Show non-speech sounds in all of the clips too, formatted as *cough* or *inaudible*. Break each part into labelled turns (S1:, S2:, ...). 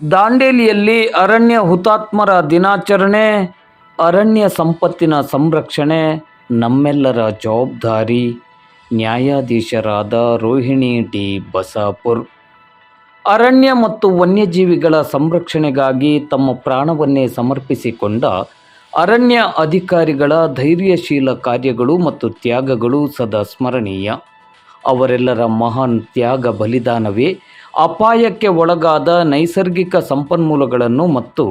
S1: ದಾಂಡೇಲಿಯಲ್ಲಿ ಅರಣ್ಯ ಹುತಾತ್ಮರ ದಿನಾಚರಣೆ, ಅರಣ್ಯ ಸಂಪತ್ತಿನ ಸಂರಕ್ಷಣೆ, ನಮ್ಮೆಲ್ಲರ ಜವಾಬ್ದಾರಿ, ನ್ಯಾಯಾಧೀಶರಾದ ರೋಹಿಣಿ ಡಿ ಬಸಾಪುರ್. ಅರಣ್ಯ ಮತ್ತು ವನ್ಯಜೀವಿಗಳ ಸಂರಕ್ಷಣೆಗಾಗಿ ತಮ್ಮ ಪ್ರಾಣವನ್ನೇ ಸಮರ್ಪಿಸಿಕೊಂಡ ಅರಣ್ಯ ಅಧಿಕಾರಿಗಳ ಧೈರ್ಯಶೀಲ ಕಾರ್ಯಗಳು ಮತ್ತು ತ್ಯಾಗಗಳು ಸದಾ ಸ್ಮರಣೀಯ. ಅವರೆಲ್ಲರ ಮಹಾನ್ ತ್ಯಾಗ ಬಲಿದಾನವೇ ಅಪಾಯಕ್ಕೆ ಒಳಗಾದ ನೈಸರ್ಗಿಕ ಸಂಪನ್ಮೂಲಗಳನ್ನು ಮತ್ತು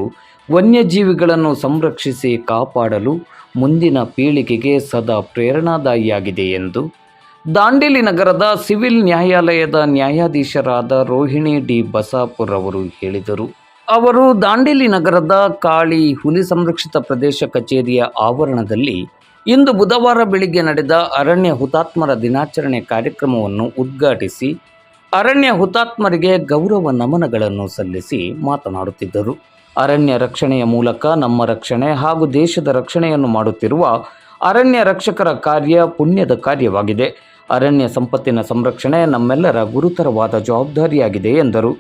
S1: ವನ್ಯಜೀವಿಗಳನ್ನು ಸಂರಕ್ಷಿಸಿ ಕಾಪಾಡಲು ಮುಂದಿನ ಪೀಳಿಗೆಗೆ ಸದಾ ಪ್ರೇರಣಾದಾಯಿಯಾಗಿದೆ ಎಂದು ದಾಂಡೇಲಿ ನಗರದ ಸಿವಿಲ್ ನ್ಯಾಯಾಲಯದ ನ್ಯಾಯಾಧೀಶರಾದ ರೋಹಿಣಿ ಡಿ ಬಸಾಪುರ್ ಅವರು ಹೇಳಿದರು. ಅವರು ದಾಂಡೇಲಿ ನಗರದ ಕಾಳಿ ಹುಲಿ ಸಂರಕ್ಷಿತ ಪ್ರದೇಶ ಕಚೇರಿಯ ಆವರಣದಲ್ಲಿ ಇಂದು ಬುಧವಾರ ಬೆಳಿಗ್ಗೆ ನಡೆದ ಅರಣ್ಯ ಹುತಾತ್ಮರ ದಿನಾಚರಣೆ ಕಾರ್ಯಕ್ರಮವನ್ನು ಉದ್ಘಾಟಿಸಿ ಅರಣ್ಯ ಹುತಾತ್ಮರಿಗೆ ಗೌರವ ನಮನಗಳನ್ನು ಸಲ್ಲಿಸಿ ಮಾತನಾಡುತ್ತಿದ್ದರು. ಅರಣ್ಯ ರಕ್ಷಣೆಯ ಮೂಲಕ ನಮ್ಮ ರಕ್ಷಣೆ ಹಾಗೂ ದೇಶದ ರಕ್ಷಣೆಯನ್ನು ಮಾಡುತ್ತಿರುವ ಅರಣ್ಯ ರಕ್ಷಕರ ಕಾರ್ಯ ಪುಣ್ಯದ ಕಾರ್ಯವಾಗಿದೆ. ಅರಣ್ಯ ಸಂಪತ್ತಿನ ಸಂರಕ್ಷಣೆ ನಮ್ಮೆಲ್ಲರ ಗುರುತರವಾದ ಜವಾಬ್ದಾರಿಯಾಗಿದೆ ಎಂದರು.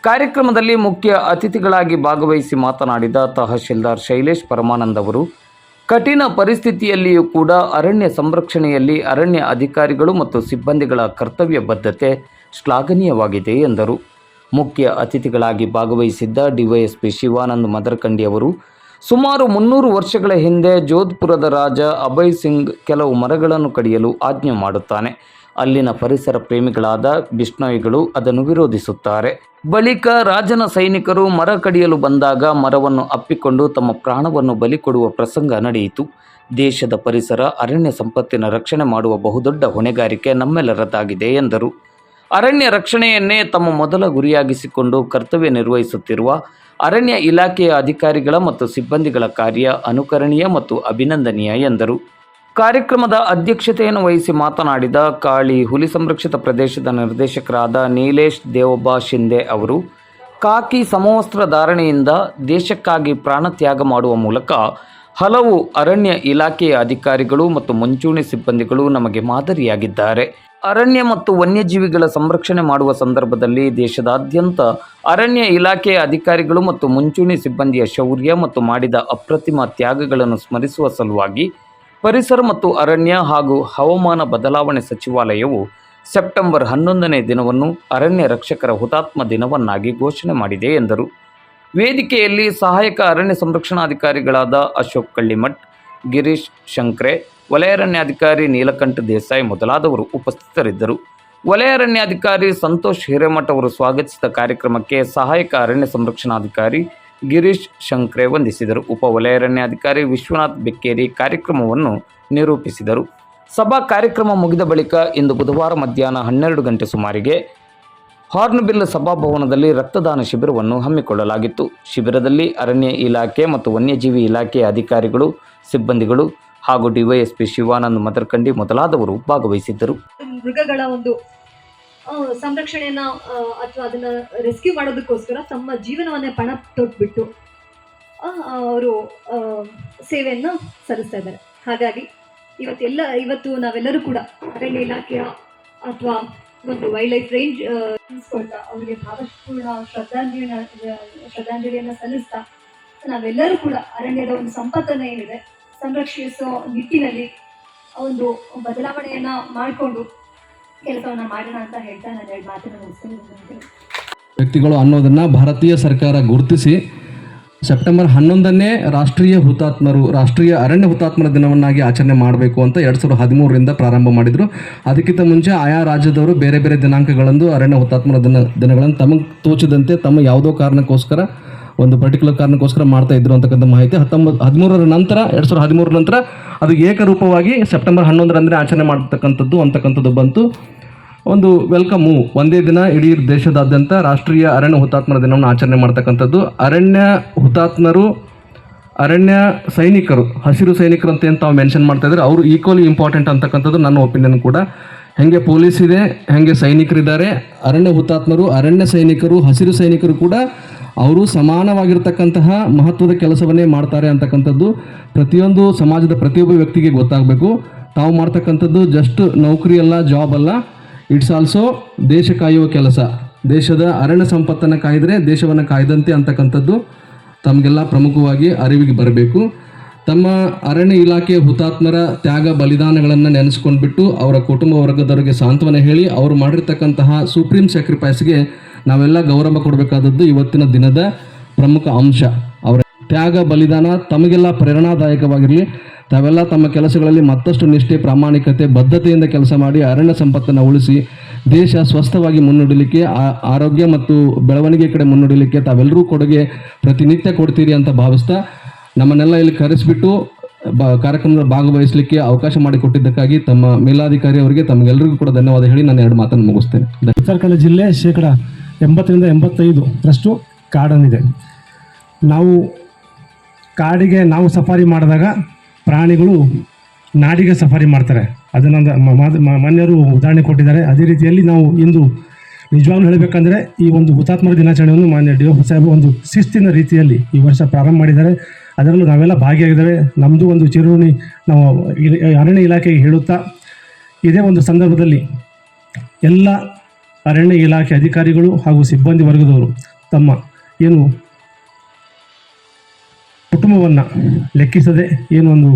S1: ಕಾರ್ಯಕ್ರಮದಲ್ಲಿ ಮುಖ್ಯ ಅತಿಥಿಗಳಾಗಿ ಭಾಗವಹಿಸಿ ಮಾತನಾಡಿದ ತಹಶೀಲ್ದಾರ್ ಶೈಲೇಶ್ ಪರಮಾನಂದ್ ಅವರು ಕಠಿಣ ಪರಿಸ್ಥಿತಿಯಲ್ಲಿಯೂ ಕೂಡ ಅರಣ್ಯ ಸಂರಕ್ಷಣೆಯಲ್ಲಿ ಅರಣ್ಯ ಅಧಿಕಾರಿಗಳು ಮತ್ತು ಸಿಬ್ಬಂದಿಗಳ ಕರ್ತವ್ಯ ಬದ್ಧತೆ ಶ್ಲಾಘನೀಯವಾಗಿದೆ ಎಂದರು. ಮುಖ್ಯ ಅತಿಥಿಗಳಾಗಿ ಭಾಗವಹಿಸಿದ್ದ ಡಿವೈಎಸ್ಪಿ ಶಿವಾನಂದ್ ಮದರ್ಕಂಡಿ ಅವರು, ಸುಮಾರು ಮುನ್ನೂರು ವರ್ಷಗಳ ಹಿಂದೆ ಜೋಧ್ಪುರದ ರಾಜ ಅಭಯ್ ಸಿಂಗ್ ಕೆಲವು ಮರಗಳನ್ನು ಕಡಿಯಲು ಆಜ್ಞೆ ಮಾಡುತ್ತಾನೆ. ಅಲ್ಲಿನ ಪರಿಸರ ಪ್ರೇಮಿಗಳಾದ ಬಿಷ್ಣೋಯಿಗಳು ಅದನ್ನು ವಿರೋಧಿಸುತ್ತಾರೆ. ಬಳಿಕ ರಾಜನ ಸೈನಿಕರು ಮರ ಕಡಿಯಲು ಬಂದಾಗ ಮರವನ್ನು ಅಪ್ಪಿಕೊಂಡು ತಮ್ಮ ಪ್ರಾಣವನ್ನು ಬಲಿ ಕೊಡುವ ಪ್ರಸಂಗ ನಡೆಯಿತು. ದೇಶದ ಪರಿಸರ, ಅರಣ್ಯ ಸಂಪತ್ತಿನ ರಕ್ಷಣೆ ಮಾಡುವ ಬಹುದೊಡ್ಡ ಹೊಣೆಗಾರಿಕೆ ನಮ್ಮೆಲ್ಲರದ್ದಾಗಿದೆ ಎಂದರು. ಅರಣ್ಯ ರಕ್ಷಣೆಯನ್ನೇ ತಮ್ಮ ಮೊದಲ ಗುರಿಯಾಗಿಸಿಕೊಂಡು ಕರ್ತವ್ಯ ನಿರ್ವಹಿಸುತ್ತಿರುವ ಅರಣ್ಯ ಇಲಾಖೆಯ ಅಧಿಕಾರಿಗಳ ಮತ್ತು ಸಿಬ್ಬಂದಿಗಳ ಕಾರ್ಯ ಅನುಕರಣೀಯ ಮತ್ತು ಅಭಿನಂದನೀಯ ಎಂದರು. ಕಾರ್ಯಕ್ರಮದ ಅಧ್ಯಕ್ಷತೆಯನ್ನು ವಹಿಸಿ ಮಾತನಾಡಿದ ಕಾಳಿ ಹುಲಿ ಸಂರಕ್ಷಿತ ಪ್ರದೇಶದ ನಿರ್ದೇಶಕರಾದ ನೀಲೇಶ್ ದೇವಬಾ ಶಿಂದೆ ಅವರು, ಕಾಕಿ ಸಮವಸ್ತ್ರ ಧಾರಣೆಯಿಂದ ದೇಶಕ್ಕಾಗಿ ಪ್ರಾಣತ್ಯಾಗ ಮಾಡುವ ಮೂಲಕ ಹಲವು ಅರಣ್ಯ ಇಲಾಖೆಯ ಅಧಿಕಾರಿಗಳು ಮತ್ತು ಮುಂಚೂಣಿ ಸಿಬ್ಬಂದಿಗಳು ನಮಗೆ ಮಾದರಿಯಾಗಿದ್ದಾರೆ. ಅರಣ್ಯ ಮತ್ತು ವನ್ಯಜೀವಿಗಳ ಸಂರಕ್ಷಣೆ ಮಾಡುವ ಸಂದರ್ಭದಲ್ಲಿ ದೇಶದಾದ್ಯಂತ ಅರಣ್ಯ ಇಲಾಖೆಯ ಅಧಿಕಾರಿಗಳು ಮತ್ತು ಮುಂಚೂಣಿ ಸಿಬ್ಬಂದಿಯ ಶೌರ್ಯ ಮತ್ತು ಮಾಡಿದ ಅಪ್ರತಿಮ ತ್ಯಾಗಗಳನ್ನು ಸ್ಮರಿಸುವ ಸಲುವಾಗಿ ಪರಿಸರ ಮತ್ತು ಅರಣ್ಯ ಹಾಗೂ ಹವಾಮಾನ ಬದಲಾವಣೆ ಸಚಿವಾಲಯವು ಸೆಪ್ಟೆಂಬರ್ ಹನ್ನೊಂದನೇ ದಿನವನ್ನು ಅರಣ್ಯ ರಕ್ಷಕರ ಹುತಾತ್ಮ ದಿನವನ್ನಾಗಿ ಘೋಷಣೆ ಮಾಡಿದೆ ಎಂದರು. ವೇದಿಕೆಯಲ್ಲಿ ಸಹಾಯಕ ಅರಣ್ಯ ಸಂರಕ್ಷಣಾಧಿಕಾರಿಗಳಾದ ಅಶೋಕ್ ಕಳ್ಳಿಮಠ್, ಗಿರೀಶ್ ಶಂಕ್ರೆ, ವಲಯಾರಣ್ಯಾಧಿಕಾರಿ ನೀಲಕಂಠ ದೇಸಾಯಿ ಮೊದಲಾದವರು ಉಪಸ್ಥಿತರಿದ್ದರು. ವಲಯಾರಣ್ಯಾಧಿಕಾರಿ ಸಂತೋಷ್ ಹಿರೇಮಠ್ ಅವರು ಸ್ವಾಗತಿಸಿದ ಕಾರ್ಯಕ್ರಮಕ್ಕೆ ಸಹಾಯಕ ಅರಣ್ಯ ಸಂರಕ್ಷಣಾಧಿಕಾರಿ ಗಿರೀಶ್ ಶಂಕ್ರೆ ವಂದಿಸಿದರು. ಉಪ ವಲಯಾರಣ್ಯಾಧಿಕಾರಿ ವಿಶ್ವನಾಥ್ ಬೆಕ್ಕೇರಿ ಕಾರ್ಯಕ್ರಮವನ್ನು ನಿರೂಪಿಸಿದರು. ಸಭಾ ಕಾರ್ಯಕ್ರಮ ಮುಗಿದ ಬಳಿಕ ಇಂದು ಬುಧವಾರ ಮಧ್ಯಾಹ್ನ ಹನ್ನೆರಡು ಗಂಟೆ ಸುಮಾರಿಗೆ ಹಾರ್ನ್ಬಿಲ್ ಸಭಾಭವನದಲ್ಲಿ ರಕ್ತದಾನ ಶಿಬಿರವನ್ನು ಹಮ್ಮಿಕೊಳ್ಳಲಾಗಿತ್ತು. ಶಿಬಿರದಲ್ಲಿ ಅರಣ್ಯ ಇಲಾಖೆ ಮತ್ತು ವನ್ಯಜೀವಿ ಇಲಾಖೆಯ ಅಧಿಕಾರಿಗಳು, ಸಿಬ್ಬಂದಿಗಳು ಹಾಗೂ ಡಿವೈಎಸ್ಪಿ ಶಿವಾನಂದ್ ಮದರ್ಕಂಡಿ ಮೊದಲಾದವರು ಭಾಗವಹಿಸಿದ್ದರು.
S2: ಮೃಗಗಳ ಒಂದು ಸಂರಕ್ಷಣೆಯನ್ನ ಅಥವಾ ಅದನ್ನ ರೆಸ್ಕ್ಯೂ ಮಾಡೋದಕ್ಕೋಸ್ಕರ ತಮ್ಮ ಜೀವನವನ್ನೇ ಪಣ ತೊಟ್ಬಿಟ್ಟು ಅವರು ಸೇವೆಯನ್ನು ಸಲ್ಲಿಸ್ತಾ ಇದ್ದಾರೆ. ಹಾಗಾಗಿ ಇವತ್ತೆಲ್ಲ ಇವತ್ತು ನಾವೆಲ್ಲರೂ ಕೂಡ ಅರಣ್ಯ ಇಲಾಖೆಯ ಅಥವಾ ಒಂದು ವೈಲ್ಡ್ ಲೈಫ್ ರೇಂಜ್ ತಿಳಿಸ್ಕೊಳ್ತಾ ಅವರಿಗೆ ಭಾವಪೂರ್ಣ ಶ್ರದ್ಧಾಂಜಲಿ ಶ್ರದ್ಧಾಂಜಲಿಯನ್ನು ಸಲ್ಲಿಸ್ತಾ ನಾವೆಲ್ಲರೂ ಕೂಡ ಅರಣ್ಯದ ಒಂದು ಸಂಪತ್ತನ್ನ ಏನಿದೆ ಸಂರಕ್ಷಿಸೋ ನಿಟ್ಟಿನಲ್ಲಿ ಒಂದು ಬದಲಾವಣೆಯನ್ನ ಮಾಡಿಕೊಂಡು ಮಾಡೋಣ ಅಂತ ಹೇಳ್ತಾ ನಾನು ಎರಡು
S3: ವ್ಯಕ್ತಿಗಳು ಅನ್ನೋದನ್ನು ಭಾರತೀಯ ಸರ್ಕಾರ ಗುರುತಿಸಿ ಸೆಪ್ಟೆಂಬರ್ ಹನ್ನೊಂದನೇ ರಾಷ್ಟ್ರೀಯ ಹುತಾತ್ಮರು, ರಾಷ್ಟ್ರೀಯ ಅರಣ್ಯ ಹುತಾತ್ಮರ ದಿನವನ್ನಾಗಿ ಆಚರಣೆ ಮಾಡಬೇಕು ಅಂತ ಎರಡು ಸಾವಿರದ ಹದಿಮೂರರಿಂದ ಪ್ರಾರಂಭ ಮಾಡಿದರು. ಅದಕ್ಕಿಂತ ಮುಂಚೆ ಆಯಾ ರಾಜ್ಯದವರು ಬೇರೆ ಬೇರೆ ದಿನಾಂಕಗಳಂದು ಅರಣ್ಯ ಹುತಾತ್ಮರ ದಿನ ದಿನಗಳನ್ನು ತಮಗೆ ತೋಚಿದಂತೆ ತಮ್ಮ ಯಾವುದೋ ಕಾರಣಕ್ಕೋಸ್ಕರ ಒಂದು ಪರ್ಟಿಕ್ಯುಲರ್ ಕಾರಣಕ್ಕೋಸ್ಕರ ಮಾಡ್ತಾ ಇದ್ರು ಅಂತಕ್ಕಂಥ ಮಾಹಿತಿ ಹತ್ತೊಂಬತ್ತು ಹದಿಮೂರರ ನಂತರ, ಎರಡು ಸಾವಿರದ ಹದಿಮೂರರ ನಂತರ ಅದು ಏಕರೂಪವಾಗಿ ಸೆಪ್ಟೆಂಬರ್ ಹನ್ನೊಂದರಂದರೆ ಆಚರಣೆ ಮಾಡ್ತಕ್ಕಂಥದ್ದು ಅಂತಕ್ಕಂಥದ್ದು ಬಂತು. ಒಂದು ವೆಲ್ಕಮ್ ಮೂವ್ ಒಂದೇ ದಿನ ಇಡೀ ದೇಶದಾದ್ಯಂತ ರಾಷ್ಟ್ರೀಯ ಅರಣ್ಯ ಹುತಾತ್ಮರ ದಿನವನ್ನು ಆಚರಣೆ ಮಾಡ್ತಕ್ಕಂಥದ್ದು. ಅರಣ್ಯ ಹುತಾತ್ಮರು, ಅರಣ್ಯ ಸೈನಿಕರು, ಹಸಿರು ಸೈನಿಕರು ಅಂತ ಏನು ತಾವು ಮೆನ್ಷನ್ ಮಾಡ್ತಾ ಇದ್ದಾರೆ, ಅವರು ಈಕ್ವಲಿ ಇಂಪಾರ್ಟೆಂಟ್ ಅಂತಕ್ಕಂಥದ್ದು ನನ್ನ ಒಪಿನಿಯನ್ ಕೂಡ. ಹೆಂಗೆ ಪೊಲೀಸ್ ಇದೆ, ಹೆಂಗೆ ಸೈನಿಕರಿದ್ದಾರೆ, ಅರಣ್ಯ ಹುತಾತ್ಮರು, ಅರಣ್ಯ ಸೈನಿಕರು, ಹಸಿರು ಸೈನಿಕರು ಕೂಡ ಅವರು ಸಮಾನವಾಗಿರ್ತಕ್ಕಂತಹ ಮಹತ್ವದ ಕೆಲಸವನ್ನೇ ಮಾಡ್ತಾರೆ ಅಂತಕ್ಕಂಥದ್ದು ಪ್ರತಿಯೊಂದು ಸಮಾಜದ ಪ್ರತಿಯೊಬ್ಬ ವ್ಯಕ್ತಿಗೆ ಗೊತ್ತಾಗಬೇಕು. ತಾವು ಮಾಡ್ತಕ್ಕಂಥದ್ದು ಜಸ್ಟ್ ನೌಕರಿ ಅಲ್ಲ ಜಾಬ್ ಅಲ್ಲ. ಇಟ್ಸ್ ಆಲ್ಸೋ ದೇಶ ಕಾಯುವ ಕೆಲಸ. ದೇಶದ ಅರಣ್ಯ ಸಂಪತ್ತನ್ನು ಕಾಯ್ದರೆ ದೇಶವನ್ನು ಕಾಯ್ದಂತೆ ಅಂತಕ್ಕಂಥದ್ದು ತಮಗೆಲ್ಲ ಪ್ರಮುಖವಾಗಿ ಅರಿವಿಗೆ ಬರಬೇಕು. ತಮ್ಮ ಅರಣ್ಯ ಇಲಾಖೆಯ ಹುತಾತ್ಮರ ತ್ಯಾಗ ಬಲಿದಾನಗಳನ್ನು ನೆನೆಸ್ಕೊಂಡ್ಬಿಟ್ಟು ಅವರ ಕುಟುಂಬ ವರ್ಗದವರಿಗೆ ಸಾಂತ್ವನ ಹೇಳಿ ಅವರು ಮಾಡಿರ್ತಕ್ಕಂತಹ ಸುಪ್ರೀಂ ಸ್ಯಾಕ್ರಿಫೈಸ್ಗೆ ನಾವೆಲ್ಲ ಗೌರವ ಕೊಡಬೇಕಾದದ್ದು ಇವತ್ತಿನ ದಿನದ ಪ್ರಮುಖ ಅಂಶ. ಅವರ ತ್ಯಾಗ ಬಲಿದಾನ ತಮಗೆಲ್ಲ ಪ್ರೇರಣಾದಾಯಕವಾಗಿರಲಿ. ತಾವೆಲ್ಲ ತಮ್ಮ ಕೆಲಸಗಳಲ್ಲಿ ಮತ್ತಷ್ಟು ನಿಷ್ಠೆ, ಪ್ರಾಮಾಣಿಕತೆ, ಬದ್ಧತೆಯಿಂದ ಕೆಲಸ ಮಾಡಿ ಅರಣ್ಯ ಸಂಪತ್ತನ್ನು ಉಳಿಸಿ ದೇಶ ಸ್ವಸ್ಥವಾಗಿ ಮುನ್ನಡೆಯಲಿಕ್ಕೆ ಆ- ಆರೋಗ್ಯ ಮತ್ತು ಬೆಳವಣಿಗೆ ಕಡೆ ಮುನ್ನಡೆಯಲಿಕ್ಕೆ ತಾವೆಲ್ಲರೂ ಕೊಡುಗೆ ಪ್ರತಿನಿತ್ಯ ಕೊಡ್ತೀರಿ ಅಂತ ಭಾವಿಸ್ತಾ ನಮ್ಮನ್ನೆಲ್ಲ ಇಲ್ಲಿ ಕರೆಸಿಬಿಟ್ಟು ಕಾರ್ಯಕ್ರಮದ ಭಾಗವಹಿಸಲಿಕ್ಕೆ ಅವಕಾಶ ಮಾಡಿಕೊಟ್ಟಿದ್ದಕ್ಕಾಗಿ ತಮ್ಮ ಮೇಲಾಧಿಕಾರಿ ಅವರಿಗೆ ತಮಗೆಲ್ಲರಿಗೂ ಕೂಡ ಧನ್ಯವಾದ ಹೇಳಿ ನಾನು ಎರಡು ಮಾತನ್ನು ಮುಗಿಸ್ತೇನೆ.
S4: ಉತ್ತರ ಕನ್ನಡ ಜಿಲ್ಲೆ ಶೇಕಡ ಎಂಬತ್ತರಿಂದ ರಷ್ಟು ಕಾಡನ್ನಿದೆ ನಾವು ಕಾಡಿಗೆ ನಾವು ಸಫಾರಿ ಮಾಡಿದಾಗ ಪ್ರಾಣಿಗಳು ನಾಡಿಗೆ ಸಫಾರಿ ಮಾಡ್ತಾರೆ. ಅದನ್ನು ಮಾನ್ಯರು ಉದಾಹರಣೆ ಕೊಟ್ಟಿದ್ದಾರೆ. ಅದೇ ರೀತಿಯಲ್ಲಿ ನಾವು ಇಂದು ನಿಜವಾಗ್ಲೂ ಹೇಳಬೇಕಂದ್ರೆ ಈ ಒಂದು ಹುತಾತ್ಮರ ದಿನಾಚರಣೆಯನ್ನು ಮಾನ್ಯ ಡಿ ಒಂದು ಶಿಸ್ತಿನ ರೀತಿಯಲ್ಲಿ ಈ ವರ್ಷ ಪ್ರಾರಂಭ ಮಾಡಿದ್ದಾರೆ. ಅದರಲ್ಲೂ ನಾವೆಲ್ಲ ಭಾಗಿಯಾಗಿದ್ದೇವೆ. ನಮ್ಮದು ಒಂದು ಚಿರುಣಿ ನಾವು ಅರಣ್ಯ ಇಲಾಖೆಗೆ ಹೇಳುತ್ತಾ, ಇದೇ ಒಂದು ಸಂದರ್ಭದಲ್ಲಿ ಎಲ್ಲ ಅರಣ್ಯ ಇಲಾಖೆ ಅಧಿಕಾರಿಗಳು ಹಾಗೂ ಸಿಬ್ಬಂದಿ ವರ್ಗದವರು ತಮ್ಮ ಏನು ಕುಟುಂಬವನ್ನು ಲೆಕ್ಕಿಸದೆ ಏನು ಒಂದು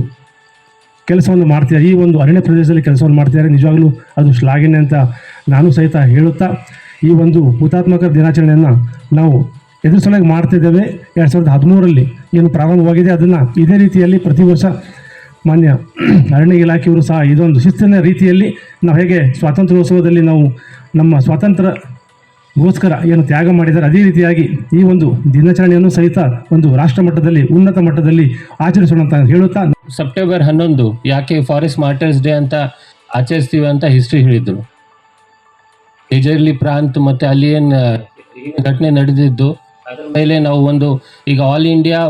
S4: ಕೆಲಸವನ್ನು ಮಾಡ್ತಿದ್ದಾರೆ. ಈ ಒಂದು ಅರಣ್ಯ ಪ್ರದೇಶದಲ್ಲಿ ಕೆಲಸವನ್ನು ಮಾಡ್ತಿದ್ದಾರೆ. ನಿಜವಾಗಲೂ ಅದು ಶ್ಲಾಘನೆ ಅಂತ ನಾನು ಸಹಿತ ಹೇಳುತ್ತಾ, ಈ ಒಂದು ಹುತಾತ್ಮಕ ದಿನಾಚರಣೆಯನ್ನು ನಾವು ಎದುರಿಸಲಾಗಿ ಮಾಡ್ತಿದ್ದೇವೆ ಎರಡು ಸಾವಿರದ ಹದಿಮೂರರಲ್ಲಿ ಏನು ಪ್ರಾರಂಭವಾಗಿದೆ ಅದನ್ನು ಇದೇ ರೀತಿಯಲ್ಲಿ ಪ್ರತಿ ವರ್ಷ ಮಾನ್ಯ *clears throat* ಅರಣ್ಯ ಇಲಾಖೆಯವರು ಸಹ ಇದೊಂದು ಶಿಸ್ತಿನ ರೀತಿಯಲ್ಲಿ ನಾವು ಹೇಗೆ ಸ್ವಾತಂತ್ರ್ಯೋತ್ಸವದಲ್ಲಿ ನಾವು ನಮ್ಮ ಸ್ವಾತಂತ್ರ್ಯಗೋಸ್ಕರ ಏನು ತ್ಯಾಗ ಮಾಡಿದ್ದಾರೆ, ಅದೇ ರೀತಿಯಾಗಿ ಈ ಒಂದು ದಿನಾಚರಣೆಯನ್ನು ಸಹಿತ ಒಂದು ರಾಷ್ಟ್ರ ಮಟ್ಟದಲ್ಲಿ, ಉನ್ನತ ಮಟ್ಟದಲ್ಲಿ ಆಚರಿಸೋಣ ಅಂತ ಹೇಳುತ್ತಾ
S5: ಸೆಪ್ಟೆಂಬರ್ ಹನ್ನೊಂದು ಯಾಕೆ ಫಾರೆಸ್ಟ್ ಮಾರ್ಟರ್ಸ್ ಡೇ ಅಂತ ಆಚರಿಸ್ತೀವಿ ಅಂತ ಹಿಸ್ಟ್ರಿ ಹೇಳಿದ್ರು. ಹೆಜರ್ಲಿ ಪ್ರಾಂತ್ ಮತ್ತೆ ಅಲ್ಲಿ ಏನು ಘಟನೆ ನಡೆದಿದ್ದು ಅದರ ಮೇಲೆ ನಾವು ಒಂದು ಈಗ ಆಲ್ ಇಂಡಿಯಾ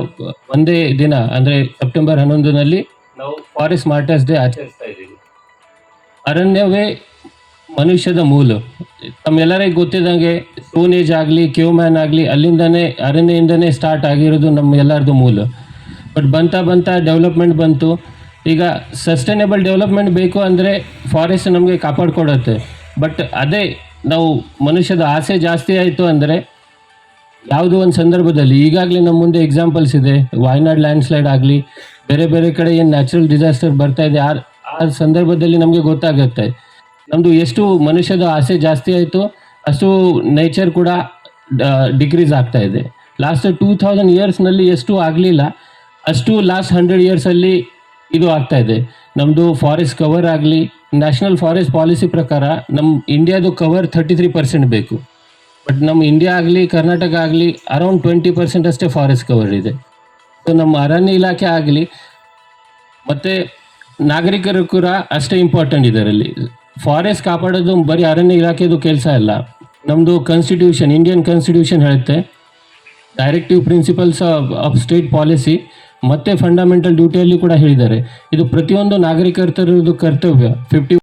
S5: ಒಂದೇ ದಿನ, ಅಂದ್ರೆ ಸೆಪ್ಟೆಂಬರ್ ಹನ್ನೊಂದನಲ್ಲಿ ನಾವು ಫಾರೆಸ್ಟ್ ಮಾರ್ಟರ್ಸ್ ಡೇ ಆಚರಿಸ್ತಾ ಇದ್ದೀವಿ. ಅರಣ್ಯವೇ ಮನುಷ್ಯದ ಮೂಲ. ತಮ್ಮೆಲ್ಲರಿಗೂ ಗೊತ್ತಿದ್ದಂಗೆ ಸ್ಟೋನ್ ಏಜ್ ಆಗಲಿ ಕ್ಯೂ ಮ್ಯಾನ್ ಆಗಲಿ, ಅಲ್ಲಿಂದನೇ, ಅರಣ್ಯದಿಂದನೇ ಸ್ಟಾರ್ಟ್ ಆಗಿರೋದು ನಮ್ಮ ಎಲ್ಲರದು ಮೂಲ. ಬಟ್ ಬಂತ ಬಂತ ಡೆವಲಪ್ಮೆಂಟ್ ಬಂತು. ಈಗ ಸಸ್ಟೈನೇಬಲ್ ಡೆವಲಪ್ಮೆಂಟ್ ಬೇಕು ಅಂದರೆ ಫಾರೆಸ್ಟ್ ನಮಗೆ ಕಾಪಾಡ್ಕೊಡತ್ತೆ. ಬಟ್ ಅದೇ ನಾವು ಮನುಷ್ಯದ ಆಸೆ ಜಾಸ್ತಿ ಆಯಿತು ಅಂದರೆ ಯಾವುದೋ ಒಂದು ಸಂದರ್ಭದಲ್ಲಿ ಈಗಾಗಲೇ ನಮ್ಮ ಮುಂದೆ ಎಕ್ಸಾಂಪಲ್ಸ್ ಇದೆ. ವಾಯ್ನಾಡ್ ಲ್ಯಾಂಡ್ ಸ್ಲೈಡ್ ಆಗಲಿ, ಬೇರೆ ಬೇರೆ ಕಡೆ ಏನು ನ್ಯಾಚುರಲ್ ಡಿಸಾಸ್ಟರ್ ಬರ್ತಾ ಇದೆ ಆ ಆ ಸಂದರ್ಭದಲ್ಲಿ ನಮಗೆ ಗೊತ್ತಾಗುತ್ತೆ. ನಮ್ಮದು ಎಷ್ಟು ಮನುಷ್ಯದ ಆಸೆ ಜಾಸ್ತಿ ಆಯಿತು ಅಷ್ಟು ನೇಚರ್ ಕೂಡ ಡಿಕ್ರೀಸ್ ಆಗ್ತಾ ಇದೆ. ಲಾಸ್ಟ್ ಟೂ ಥೌಸಂಡ್ ಇಯರ್ಸ್ನಲ್ಲಿ ಎಷ್ಟು ಆಗಲಿಲ್ಲ, ಅಷ್ಟು ಲಾಸ್ಟ್ ಹಂಡ್ರೆಡ್ ಇಯರ್ಸಲ್ಲಿ ಇದು ಆಗ್ತಾ ಇದೆ. ನಮ್ಮದು ಫಾರೆಸ್ಟ್ ಕವರ್ ಆಗಲಿ ನ್ಯಾಷನಲ್ ಫಾರೆಸ್ಟ್ ಪಾಲಿಸಿ ಪ್ರಕಾರ ನಮ್ಮ ಇಂಡಿಯಾದು cover thirty three percent but. But ನಮ್ಮ ಇಂಡಿಯಾ ಆಗಲಿ ಕರ್ನಾಟಕ ಆಗಲಿ ಅರೌಂಡ್ ಟ್ವೆಂಟಿ ಪರ್ಸೆಂಟ್ ಅಷ್ಟೇ ಫಾರೆಸ್ಟ್ ಕವರ್ ಇದೆ. ಸೊ ನಮ್ಮ ಅರಣ್ಯ ಇಲಾಖೆ ಆಗಲಿ, ಮತ್ತು ನಾಗರಿಕರು ಕೂಡ ಅಷ್ಟೇ ಇಂಪಾರ್ಟೆಂಟ್ ಇದರಲ್ಲಿ. ಫಾರೆಸ್ಟ್ ಕಾಪಾಡೋದು ಬರೀ ಅರಣ್ಯ ಇಲಾಖೆದು ಕೆಲಸ ಅಲ್ಲ. ನಮ್ಮದು ಕಾನ್ಸ್ಟಿಟ್ಯೂಷನ್ ಇಂಡಿಯನ್ ಕಾನ್ಸ್ಟಿಟ್ಯೂಷನ್ ಹೇಳುತ್ತೆ. Directive principles of state policy ಮತ್ತೆ ಫಂಡಮೆಂಟಲ್ ಡ್ಯೂಟಿಯಲ್ಲಿ ಕೂಡ ಹೇಳಿದ್ದಾರೆ. ಇದು ಪ್ರತಿಯೊಂದು ನಾಗರಿಕರ್ತರದ್ದು ಕರ್ತವ್ಯ. ಫಿಫ್ಟಿ